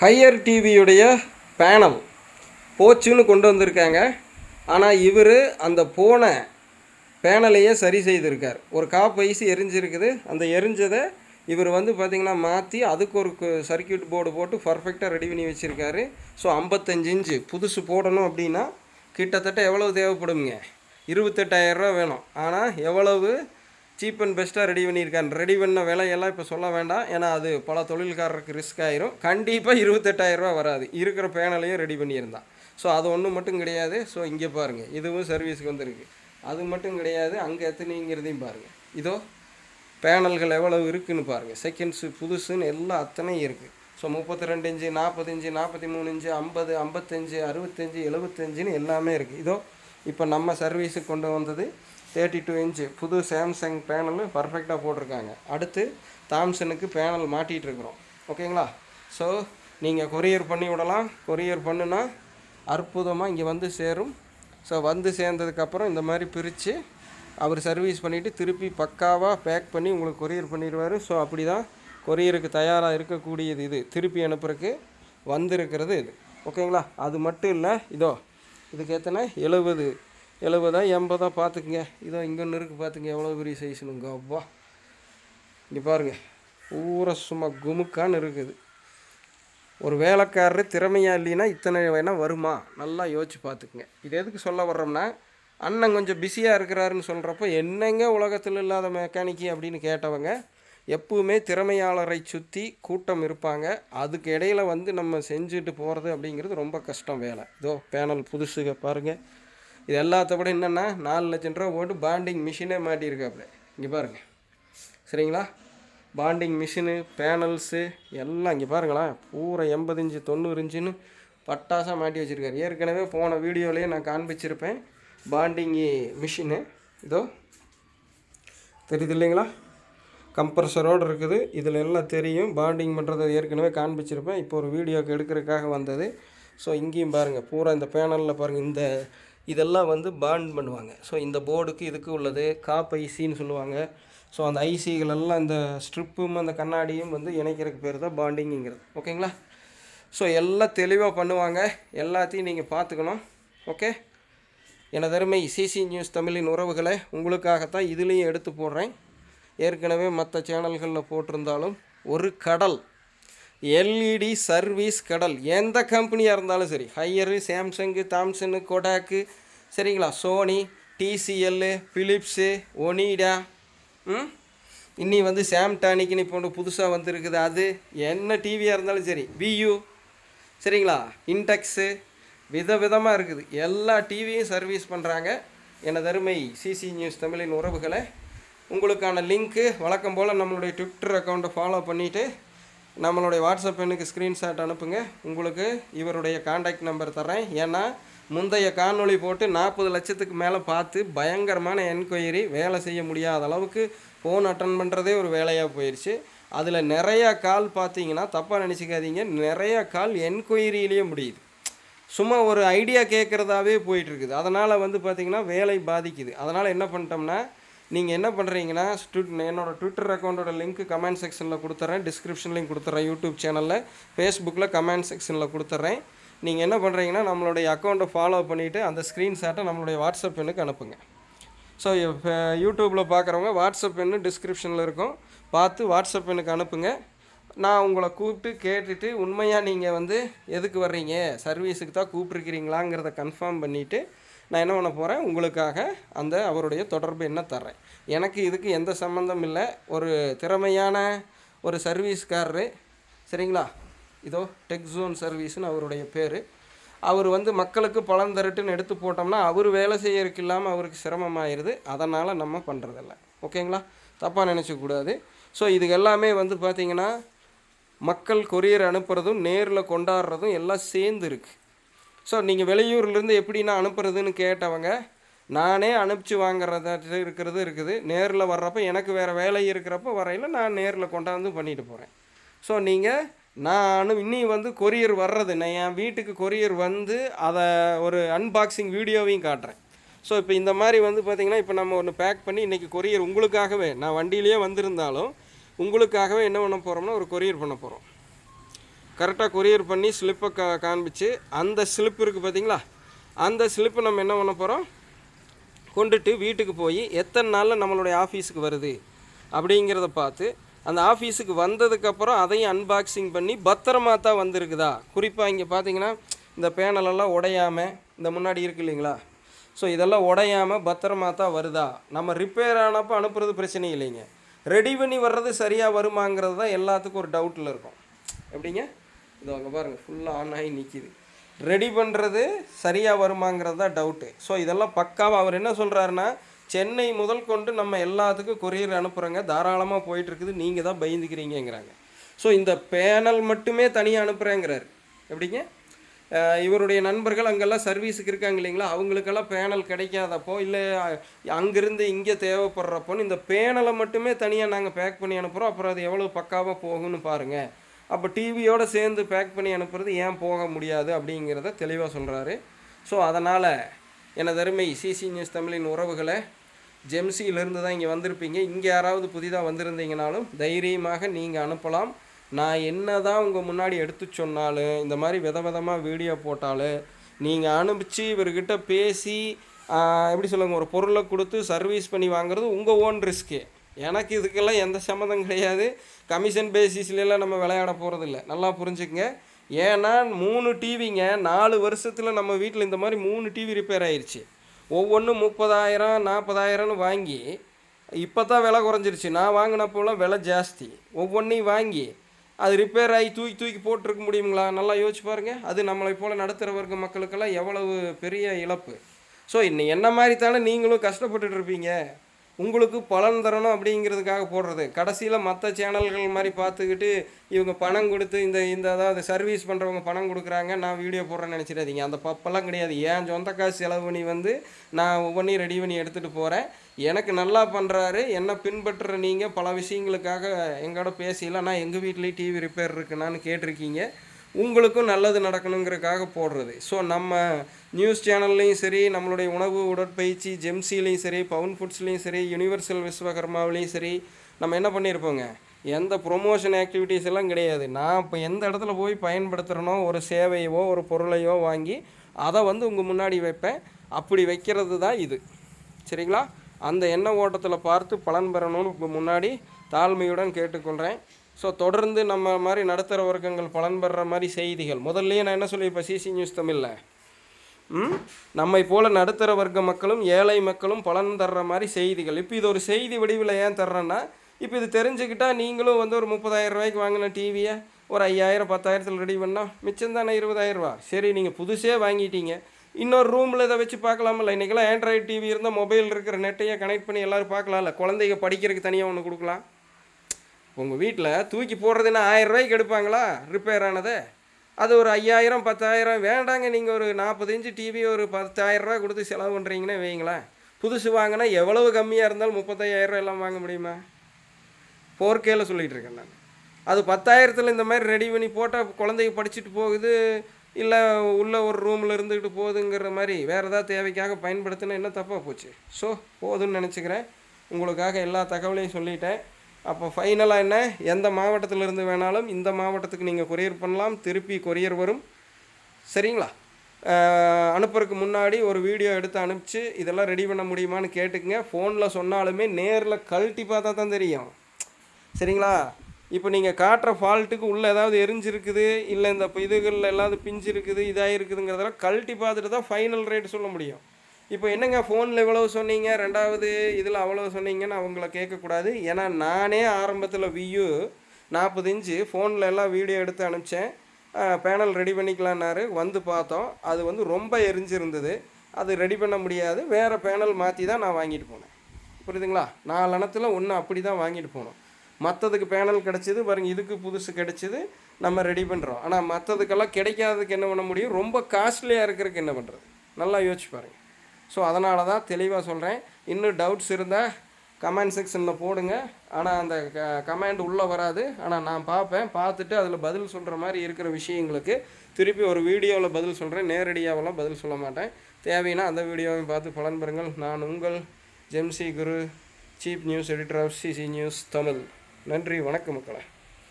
Higher டிவியுடைய panel போச்சுன்னு கொண்டு வந்திருக்காங்க. ஆனால் இவர் அந்த போன பேனலையே சரி செய்திருக்கார். ஒரு கா பைசு எரிஞ்சிருக்குது. அந்த எரிஞ்சதை இவர் வந்து பார்த்திங்கன்னா மாற்றி அதுக்கு ஒரு சர்க்கியூட் போர்டு போட்டு பர்ஃபெக்டாக ரெடி பண்ணி வச்சுருக்காரு. ஸோ ஐம்பத்தஞ்சு இன்ச்சு புதுசு போடணும் அப்படின்னா கிட்டத்தட்ட எவ்வளவு தேவைப்படுங்க இருபத்தெட்டாயிரரூவா வேணும். ஆனால் எவ்வளவு சீப் அண்ட் பெஸ்ட்டாக ரெடி பண்ணியிருக்காங்க ரெடி பண்ண விலையெல்லாம் இப்போ சொல்ல வேண்டாம். ஏன்னா அது பல தொழில்காரருக்கு ரிஸ்க் ஆயிரும். கண்டிப்பாக இருபத்தெட்டாயிரரூவா வராது. இருக்கிற பேனலையும் ரெடி பண்ணியிருந்தான் ஸோ அது ஒன்று மட்டும் கிடையாது. ஸோ இங்கே பாருங்கள் இதுவும் சர்வீஸுக்கு வந்திருக்கு. அது மட்டும் கிடையாது. அங்கே எத்தனைங்கிறதையும் பாருங்கள் இதோ பேனல்கள் எவ்வளவு இருக்குதுன்னு பாருங்கள் செகண்ட்ஸு புதுசுன்னு எல்லாம் அத்தனையும் இருக்குது ஸோ முப்பத்தி ரெண்டு இன்ச்சு நாற்பத்தஞ்சு நாற்பத்தி மூணு இன்ச்சு ஐம்பது ஐம்பத்தஞ்சு அறுபத்தஞ்சு எழுபத்தஞ்சுன்னு எல்லாமே இருக்குது இதோ இப்போ நம்ம சர்வீஸுக்கு கொண்டு வந்தது தேர்ட்டி டூ இன்ச்சு புது சாம்சங் பேனலு பர்ஃபெக்டாக போட்டிருக்காங்க. அடுத்து தாம்சனுக்கு பேனல் மாட்டிகிட்டு இருக்கிறோம் ஓகேங்களா? ஸோ நீங்கள் கொரியர் பண்ணி விடலாம். கொரியர் பண்ணுனா அற்புதமாக இங்கே வந்து சேரும். ஸோ வந்து சேர்ந்ததுக்கப்புறம் இந்த மாதிரி பிரித்து அவர் சர்வீஸ் பண்ணிவிட்டு திருப்பி பக்காவாக பேக் பண்ணி உங்களுக்கு கொரியர் பண்ணிடுவார். ஸோ அப்படி தான் கொரியருக்கு தயாராக இருக்கக்கூடியது இது. திருப்பி அனுப்புறதுக்கு வந்திருக்கிறது இது. ஓகேங்களா? அது மட்டும் இல்லை இதோ இதுக்கு எத்தனை எழுபது எழுபதா எண்பதா பார்த்துக்குங்க. இதோ இங்கே ஒன்று இருக்குது பார்த்துங்க. எவ்வளோ பெரிய சைஸ்னுங்க அப்பா. இங்கே பாருங்கள் பூரா சும்மா குமுக்கான்னு இருக்குது. ஒரு வேலைக்காரர் திறமையாக இல்லைன்னா இத்தனை வேணால் வருமா? நல்லா யோசிச்சு பார்த்துக்குங்க. இது எதுக்கு சொல்ல வர்றோம்னா அண்ணன் கொஞ்சம் பிஸியாக இருக்கிறாருன்னு சொல்கிறப்போ என்னங்க உலகத்தில் இல்லாத மெக்கானிக்கி அப்படின்னு கேட்டவங்க எப்பவுமே திறமையாளரை சுற்றி கூட்டம் இருப்பாங்க. அதுக்கு இடையில வந்து நம்ம செஞ்சுட்டு போகிறது அப்படிங்கிறது ரொம்ப கஷ்டம் வேலை. இதோ பேனல் புதுசுக பாருங்கள் இது எல்லாத்த விட என்னென்னா நாலு லட்சம் ரூபா போட்டு பாண்டிங் மிஷினே மாட்டியிருக்காப்புல. இங்கே பாருங்கள் சரிங்களா? பாண்டிங் மிஷினு பேனல்ஸு எல்லாம் இங்கே பாருங்களேன் பூரா எண்பது இன்ச்சு தொண்ணூறு இன்ச்சுன்னு பட்டாசாக மாட்டி வச்சுருக்காரு. ஏற்கனவே போன வீடியோலேயே நான் காண்பிச்சிருப்பேன் பாண்டிங்கு மிஷினு இதோ தெரியுது இல்லைங்களா? கம்ப்ரஸரோடு இருக்குது. இதில் எல்லாம் தெரியும். பாண்டிங் பண்ணுறதை ஏற்கனவே காண்பிச்சிருப்பேன். இப்போ ஒரு வீடியோக்கு எடுக்கிறதுக்காக வந்தது. ஸோ இங்கேயும் பாருங்கள் பூரா இந்த பேனலில் பாருங்கள் இந்த இதெல்லாம் வந்து பாண்ட் பண்ணுவாங்க. ஸோ இந்த போர்டுக்கு இதுக்கு உள்ளது காப் ஐசின்னு சொல்லுவாங்க. ஸோ அந்த ஐசிகள் எல்லாம் இந்த ஸ்ட்ரிப்பும் அந்த கண்ணாடியும் வந்து இணைக்கிறதுக்கு பேர் தான் பாண்டிங்குங்கிறது ஓகேங்களா? ஸோ எல்லாம் தெளிவாக பண்ணுவாங்க. எல்லாத்தையும் நீங்கள் பார்த்துக்கணும். ஓகே எனது அருமை சிசி நியூஸ் தமிழின் உறவுகளை உங்களுக்காகத்தான் இதுலேயும் எடுத்து போடுறேன். ஏற்கனவே மற்ற சேனல்களில் போட்டிருந்தாலும் ஒரு கடல் எல்இடி சர்வீஸ் கடல். எந்த கம்பெனியாக இருந்தாலும் சரி. ஹையரு சாம்சங்கு தாம்சனு கொடாக்கு சரிங்களா? சோனி டிசிஎல்லு பிலிப்ஸு ஒனிடா ம்? இன்னி வந்து சாம்டானிக்னு இப்போ ஒன்று புதுசாக வந்திருக்குது. அது என்ன டிவியாக இருந்தாலும் சரி. வியூ சரிங்களா? இன்டெக்ஸு விதவிதமாக இருக்குது. எல்லா டிவியும் சர்வீஸ் பண்ணுறாங்க எனது அருமை சிசி நியூஸ் தமிழின் உறவுகளை. உங்களுக்கான லிங்க்கு வழக்கம் போல் நம்மளுடைய ட்விட்டர் அக்கௌண்ட்டை ஃபாலோ பண்ணிவிட்டு நம்மளுடைய வாட்ஸ்அப் எண்ணுக்கு ஸ்க்ரீன்ஷாட் அனுப்புங்க. உங்களுக்கு இவருடைய காண்டாக்ட் நம்பர் தரேன் ஏன்னா முந்தைய காணொளி போட்டு நாற்பது லட்சத்துக்கு மேலே பார்த்து பயங்கரமான என்கொயரி வேலை செய்ய முடியாத அளவுக்கு ஃபோன் அட்டன் பண்ணுறதே ஒரு வேலையாக போயிடுச்சு அதில் நிறையா கால் பார்த்தீங்கன்னா தப்பாக நினச்சிக்காதீங்க. நிறையா கால் என்கொயரியிலேயே முடியுது. சும்மா ஒரு ஐடியா கேட்குறதாவே போயிட்டுருக்குது அதனால் வந்து பார்த்திங்கன்னா வேலை பாதிக்குது. அதனால் என்ன பண்ணிட்டோம்னா நீங்கள் என்ன பண்ணுறீங்கன்னா ட்விட் என்னோடய ட்விட்டர் அக்கௌண்ட்டோட லிங்க் கமெண்ட் செக்ஷனில் கொடுத்துட்றேன் டிஸ்கிரிப்ஷன்லையும் கொடுத்துட்றேன் யூடியூப் சேனலில் ஃபேஸ்புக்கில் கமெண்ட் செக்ஷனில் கொடுத்துட்றேன் நீங்கள் என்ன பண்ணுறீங்கன்னா நம்மளுடைய அக்கௌண்ட்டை ஃபாலோ பண்ணிவிட்டு அந்த ஸ்க்ரீன்ஷாட்டை நம்மளுடைய வாட்ஸ்அப் எண்ணுக்கு அனுப்புங்க. ஸோ இப்போ யூடியூப்பில் பார்க்குறவங்க வாட்ஸ்அப் எண்ணு டிஸ்கிரிப்ஷனில் இருக்கும். பார்த்து வாட்ஸ்அப் எனக்கு அனுப்புங்க. நான் உங்களை கூப்பிட்டு கேட்டுட்டு உண்மையாக நீங்கள் வந்து எதுக்கு வர்றீங்க? சர்வீஸுக்கு தான் கூப்பிட்ருக்கிறீங்களாங்கிறத கன்ஃபார்ம் பண்ணிவிட்டு நான் என்ன பண்ண போகிறேன் உங்களுக்காக அந்த அவருடைய தொடர்பு என்ன தர்றேன்? எனக்கு இதுக்கு எந்த சம்மந்தம் இல்லை. ஒரு திறமையான ஒரு சர்வீஸ்காரரு. சரிங்களா? இதோ டெக் ஜோன் சர்வீஸ்னு அவருடைய பேர். அவர் வந்து மக்களுக்கு பலன் தரட்டுன்னு எடுத்து போட்டோம்னா அவர் வேலை செய்யறதுக்கு இல்லாமல் அவருக்கு சிரமமாயிருது. அதனால் நம்ம பண்ணுறதில்ல ஓகேங்களா? தப்பாக நினச்சக்கூடாது ஸோ இது எல்லாமே வந்து பார்த்திங்கன்னா மக்கள் கொரியர் அனுப்புகிறதும் நேரில் கொண்டாடுறதும் எல்லாம் சேர்ந்து இருக்குது ஸோ நீங்கள் வெளியூர்லேருந்து எப்படின்னா அனுப்புறதுன்னு கேட்டவங்க நானே அனுப்பிச்சு வாங்குறதா இருக்கிறது இருக்குது. நேரில் வர்றப்போ எனக்கு வேறு வேலை இருக்கிறப்ப வரையில் நான் நேரில் கொண்டாந்து பண்ணிட்டு போகிறேன் ஸோ நீங்கள் நான் அனு இன்னி வந்து கொரியர் வர்றது நான் என் வீட்டுக்கு கொரியர் வந்து அதை ஒரு அன்பாக்சிங் வீடியோவையும் காட்டுறேன். ஸோ இப்போ இந்த மாதிரி வந்து பார்த்திங்கன்னா இப்போ நம்ம ஒன்று பேக் பண்ணி இன்றைக்கி கொரியர் உங்களுக்காகவே நான் வண்டியிலேயே வந்திருந்தாலும் உங்களுக்காகவே என்ன பண்ண போகிறோம்னா ஒரு கொரியர் பண்ண போகிறோம் கரெக்டாக கொரியர் பண்ணி ஸ்லிப்பை கா காண்பிச்சு அந்த ஸ்லிப் இருக்குது பார்த்தீங்களா அந்த ஸ்லிப்பு நம்ம என்ன பண்ண போகிறோம் கொண்டுட்டு வீட்டுக்கு போய் எத்தனை நாளில் நம்மளுடைய ஆஃபீஸுக்கு வருது? அப்படிங்கிறத பார்த்து அந்த ஆஃபீஸுக்கு வந்ததுக்கப்புறம் அதையும் அன்பாக்சிங் பண்ணி பத்திரமா தான் வந்திருக்குதா? குறிப்பாக இங்கே பார்த்தீங்கன்னா இந்த பேனலெல்லாம் உடையாமல் இந்த முன்னாடி இருக்கு இல்லைங்களா? ஸோ இதெல்லாம் உடையாமல் பத்திரமா தான் வருதா? நம்ம ரிப்பேர் ஆனப்போ அனுப்புறது பிரச்சனை இல்லைங்க. ரெடி பண்ணி வர்றது சரியாக வருமாங்கிறது தான் எல்லாத்துக்கும் ஒரு டவுட்டில் இருக்கும். எப்படிங்க? இது அங்கே பாருங்கள் ஃபுல்லாக ஆன் ஆகி நிற்கிது ரெடி பண்ணுறது சரியாக வருமாங்கிறது தான் டவுட்டு ஸோ இதெல்லாம் பக்காவாக அவர் என்ன சொல்கிறாருன்னா சென்னை முதல் கொண்டு நம்ம எல்லாத்துக்கும் கொரியர் அனுப்புகிறோங்க தாராளமாக போயிட்டுருக்குது நீங்கள் தான் பயந்துக்கிறீங்கங்கிறாங்க. ஸோ இந்த பேனல் மட்டுமே தனியாக அனுப்புகிறேங்கிறார் எப்படிங்க? இவருடைய நண்பர்கள் அங்கெல்லாம் சர்வீஸுக்கு இருக்காங்க இல்லைங்களா? அவங்களுக்கெல்லாம் பேனல் கிடைக்காதப்போ இல்லை அங்கேருந்து இங்கே தேவைப்படுறப்போன்னு இந்த பேனலை மட்டுமே தனியாக நாங்கள் பேக் பண்ணி அனுப்புகிறோம் அப்புறம் அது எவ்வளோ பக்காவாக போகும்னு பாருங்கள் அப்போ டிவியோடு சேர்ந்து பேக் பண்ணி அனுப்புறது ஏன் போக முடியாது அப்படிங்கிறத தெளிவாக சொல்கிறாரு ஸோ அதனால் எனது அருமை சிசி நியூஸ் தமிழின் உறவுகளை ஜெம்சியிலேருந்து தான் இங்கே வந்திருப்பீங்க. இங்கே யாராவது புதிதாக வந்திருந்தீங்கனாலும் தைரியமாக நீங்கள் அனுப்பலாம். நான் என்ன தான் உங்கள் முன்னாடி எடுத்து சொன்னாலும் இந்த மாதிரி வித விதமாக வீடியோ போட்டாலும் நீங்கள் அனுப்பிச்சு இவர்கிட்ட பேசி எப்படி சொல்லுங்கள் ஒரு பொருளை கொடுத்து சர்வீஸ் பண்ணி வாங்குறது உங்கள் ஓன் ரிஸ்க்கு எனக்கு இதுக்கெல்லாம் எந்த சம்மந்தம் கிடையாது. கமிஷன் பேசிஸ்லாம் நம்ம விளையாட போகிறதில்ல நல்லா புரிஞ்சுக்கங்க. ஏன்னா மூணு டிவிங்க நாலு வருஷத்தில் நம்ம வீட்டில் இந்த மாதிரி மூணு டிவி ரிப்பேர் ஆயிடுச்சு ஒவ்வொன்றும் முப்பதாயிரம் நாற்பதாயிரம்னு வாங்கி இப்போ தான் விலை குறைஞ்சிருச்சு. நான் வாங்கினப்போலாம் விலை ஜாஸ்தி. ஒவ்வொன்றையும் வாங்கி அது ரிப்பேர் ஆகி தூக்கி தூக்கி போட்டிருக்க முடியுங்களா? நல்லா யோசிச்சு பாருங்கள் அது நம்மளை போல் நடுத்தர வர்க்க மக்களுக்கெல்லாம் எவ்வளவு பெரிய இழப்பு. ஸோ இன்னும் என்ன மாதிரி தானே நீங்களும் கஷ்டப்பட்டுட்ருப்பீங்க உங்களுக்கு பலன் தரணும் அப்படிங்கிறதுக்காக போடுறது. கடைசியில் மற்ற சேனல்கள் மாதிரி பார்த்துக்கிட்டு இவங்க பணம் கொடுத்து இந்த இந்த அதாவது சர்வீஸ் பண்ணுறவங்க பணம் கொடுக்குறாங்க நான் வீடியோ போடுறேன்னு நினச்சிடாதீங்க. அந்த பப்பெல்லாம் கிடையாது. ஏன் சொந்த காசு செலவு பண்ணி வந்து நான் ஒவ்வொன்றையும் ரெடி பண்ணி எடுத்துகிட்டு போகிறேன் எனக்கு நல்லா பண்ணுறாரு என்னை பின்பற்றுற நீங்கள் பல விஷயங்களுக்காக எங்களோட பேசியில் நான் எங்கள் வீட்லேயும் டிவி ரிப்பேர் இருக்குன்னான்னு கேட்டிருக்கீங்க. உங்களுக்கும் நல்லது நடக்கணுங்கிறதுக்காக போடுறது. ஸோ நம்ம நியூஸ் சேனல்லையும் சரி நம்மளுடைய உணவு உடற்பயிற்சி ஜெம்சிலையும் சரி பவுன் ஃபுட்ஸ்லேயும் சரி யுனிவர்சல் விஸ்வகர்மாவிலையும் சரி நம்ம என்ன பண்ணியிருப்போங்க எந்த ப்ரொமோஷன் ஆக்டிவிட்டீஸ் எல்லாம் கிடையாது. நான் இப்போ எந்த இடத்துல போய் பயன்படுத்துகிறனோ ஒரு சேவையோ ஒரு பொருளையோ வாங்கி அதை வந்து உங்கள் முன்னாடி வைப்பேன். அப்படி வைக்கிறது தான் இது. சரிங்களா? அந்த எண்ண ஓட்டத்தில் பார்த்து பலன் பெறணும்னு முன்னாடி தாழ்மையுடன் கேட்டுக்கொள்கிறேன் ஸோ தொடர்ந்து நம்ம மாதிரி நடுத்தர வர்க்கங்கள் பலன் பெறுற மாதிரி செய்திகள். முதல்லயே நான் என்ன சொல்லியிருப்பேன் சிசி நியூஸ் தமிழில். நம்மை போல நடுத்தர வர்க்க மக்களும் ஏழை மக்களும் பலன் தர்ற மாதிரி செய்திகள். இப்போ இது ஒரு செய்தி வடிவில் ஏன் தர்றேன்னா இப்போ இது தெரிஞ்சுக்கிட்டால் நீங்களும் வந்து ஒரு முப்பதாயிரம் ரூபாய்க்கு வாங்கின டிவியை ஒரு ஐயாயிரம் பத்தாயிரத்தில் ரெடி பண்ணால் மிச்சம் தானே இருபதாயிரரூபா சரி நீங்கள் புதுசே வாங்கிட்டீங்க. இன்னொரு ரூமில் இதை வச்சு பார்க்கலாமில்ல? இன்றைக்கெல்லாம் ஆண்ட்ராய்டு டிவி இருந்தால் மொபைல் இருக்கிற நெட்டையே கனெக்ட் பண்ணி எல்லோரும் பார்க்கலாம்ல? குழந்தைங்க படிக்கிறதுக்கு தனியாக ஒன்று கொடுக்கலாம். உங்கள் வீட்டில் தூக்கி போடுறதுன்னா ஆயிரம் ரூபாய்க்கு எடுப்பாங்களா? ரிப்பேர் ஆனதை? அது ஒரு ஐயாயிரம் பத்தாயிரம் வேண்டாங்க நீங்கள் ஒரு நாற்பது இன்ச்சு டிவி ஒரு பத்தாயிரம் ரூபா கொடுத்து செலவு பண்ணுறீங்கன்னே வைங்களேன். புதுசு வாங்கினா எவ்வளவு கம்மியாக இருந்தாலும் முப்பத்தையாயிரம் எல்லாம் வாங்க முடியுமா? ஃபோர் சொல்லிகிட்டு இருக்கேன் நான். அது பத்தாயிரத்தில் இந்த மாதிரி ரெடி பண்ணி போட்டால் குழந்தைங்க படிச்சுட்டு போகுது இல்லை உள்ள ஒரு ரூமில் இருந்துக்கிட்டு போகுதுங்கிற மாதிரி வேறு ஏதாவது தேவைக்காக பயன்படுத்தினா என்ன தப்பாக போச்சு? ஸோ போதும்னு நினச்சிக்கிறேன். உங்களுக்காக எல்லா தகவலையும் சொல்லிட்டேன். அப்போ ஃபைனலாக என்ன? எந்த மாவட்டத்தில் இருந்து வேணாலும் இந்த மாவட்டத்துக்கு நீங்கள் கொரியர் பண்ணலாம். திருப்பி கொரியர் வரும். சரிங்களா? அனுப்புறதுக்கு முன்னாடி ஒரு வீடியோ எடுத்து அனுப்பிச்சு இதெல்லாம் ரெடி பண்ண முடியுமான்னு கேட்டுக்குங்க. ஃபோனில் சொன்னாலுமே நேரில் கழட்டி பார்த்தா தான் தெரியும். சரிங்களா? இப்போ நீங்கள் காட்டுற ஃபால்ட்டுக்கு உள்ளே ஏதாவது எரிஞ்சிருக்குது இல்லை இந்த இதுகளில் எல்லாம் பிஞ்சு இருக்குது இதாக இருக்குதுங்கிறதெல்லாம் கழட்டி பார்த்துட்டு தான் ஃபைனல் ரேட் சொல்ல முடியும். இப்போ என்னங்க ஃபோனில் இவ்வளவு சொன்னீங்க? ரெண்டாவது இதில் அவ்வளோ சொன்னீங்கன்னு அவங்கள கேட்கக்கூடாது. ஏன்னா நானே ஆரம்பத்தில் வியூ நாற்பது இன்ச்சு ஃபோனில் எல்லாம் வீடியோ எடுத்து அனுப்பிச்சேன். பேனல் ரெடி பண்ணிக்கலான்னாரு. வந்து பார்த்தோம். அது வந்து ரொம்ப எரிஞ்சிருந்தது. அது ரெடி பண்ண முடியாது. வேறு பேனல் மாற்றி தான் நான் வாங்கிட்டு போனேன். புரியுதுங்களா? நாலு அணத்தில் ஒன்று அப்படி தான் வாங்கிட்டு போனோம். மற்றதுக்கு பேனல் கிடச்சிது. பாருங்கள் இதுக்கு புதுசு கிடச்சிது. நம்ம ரெடி பண்ணுறோம் ஆனால் மற்றதுக்கெல்லாம் கிடைக்காததுக்கு என்ன பண்ண முடியும்? ரொம்ப காஸ்ட்லியாக இருக்கிறதுக்கு என்ன பண்ணுறது நல்லா யோசிச்சு பாருங்கள் ஸோ அதனால தான் தெளிவாக சொல்கிறேன் இன்னும் டவுட்ஸ் இருந்தால் கமெண்ட் செக்ஷனில் போடுங்க. ஆனால் அந்த க கமெண்ட் உள்ளே வராது. ஆனால் நான் பார்ப்பேன். பார்த்துட்டு அதில் பதில் சொல்கிற மாதிரி இருக்கிற விஷயங்களுக்கு திருப்பி ஒரு வீடியோவில் பதில் சொல்கிறேன் நேரடியாகலாம் பதில் சொல்ல மாட்டேன். தேவைன்னா அந்த வீடியோவையும் பார்த்து பலன் பெறுங்கள். நான் உங்கள் Jemsi Guru chief news editor of CC news Tamil. நன்றி. வணக்கம் மக்களை.